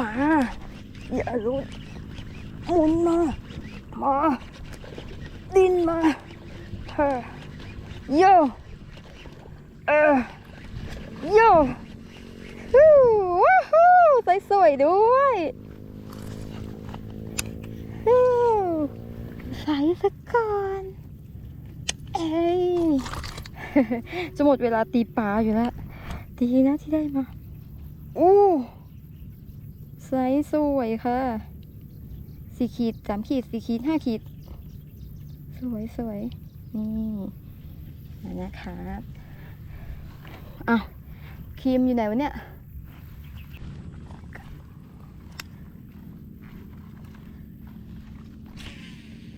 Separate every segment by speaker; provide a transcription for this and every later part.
Speaker 1: มา อย่าลุดหมุนมา มา ดินมาเธอโยเออโยฮู้ว้าวฮู้ใส่สวยด้วยฮู้ใส่สักก่อนเอ้ยจะหมดเวลาตีปลาอยู่แล้ว ดีนะที่ได้มาอู้ ไซส์สวยค่ะสี่ขีดสามขีดสี่ขีดห้าขีด สวยสวยนี่นะครับอ้าวครีมอยู่ไหนวะเนี่ย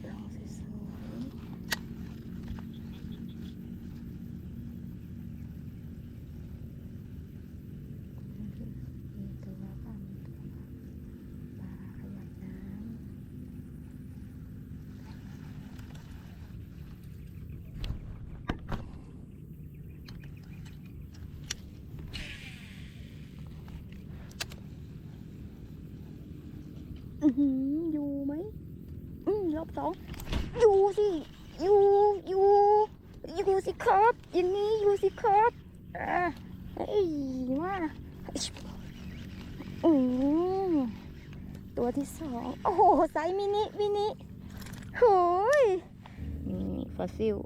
Speaker 1: ลองสวยๆมีตัวบ้างมีตัวบ้างปลาขยายน้ำ อยู่ไหมอืมรอบสองอยู่สิอยู่อยู่อยู่สิครับอย่างนี้อยู่สิครับอ่าเฮ้ยมาอืมตัวที่สองโอ้โหไซมินิมินิโหยนี่ฟอสซิล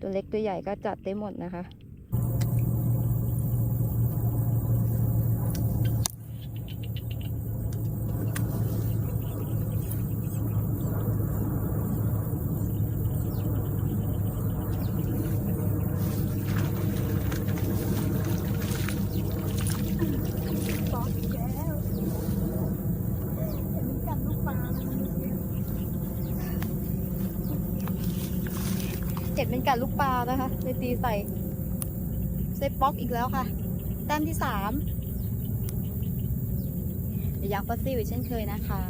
Speaker 1: ตัวเล็กตัวใหญ่ก็จัดได้หมดนะคะ บอกอีกแล้วเห็นมันกัดลูกปลา เห็นกัดลูกปลานะคะเลยตีใส่เซฟบ็อกอีกแล้วค่ะ แต้มที่สามเดี๋ยวยังฟอสซิลอีกเช่นเคยนะคะ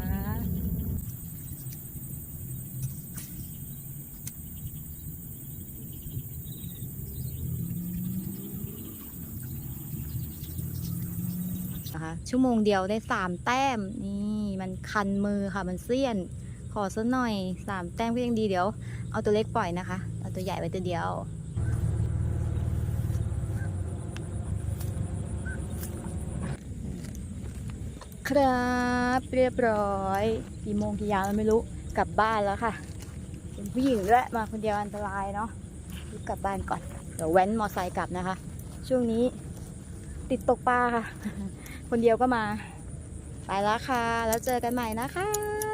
Speaker 1: นะคะชั่วโมงเดียวได้สามแต้มนี่มันคันมือค่ะมันเสี้ยน ขอสักหน่อยสามแต้มก็ยังดีเดี๋ยว เอาตัวเล็กปล่อยนะคะ เอาตัวใหญ่ไว้ตัวเดียวครับเรียบร้อยกี่โมงกี่ยามไม่รู้กลับบ้านแล้วค่ะ เป็นผู้หญิงด้วยมาคนเดียวอันตรายเนาะรีบกลับบ้านก่อนเดี๋ยวแว้นมอไซค์กลับนะคะ ช่วงนี้ติดตกปลาค่ะ คนเดียวก็มา ไปแล้วค่ะ แล้วเจอกันใหม่นะคะ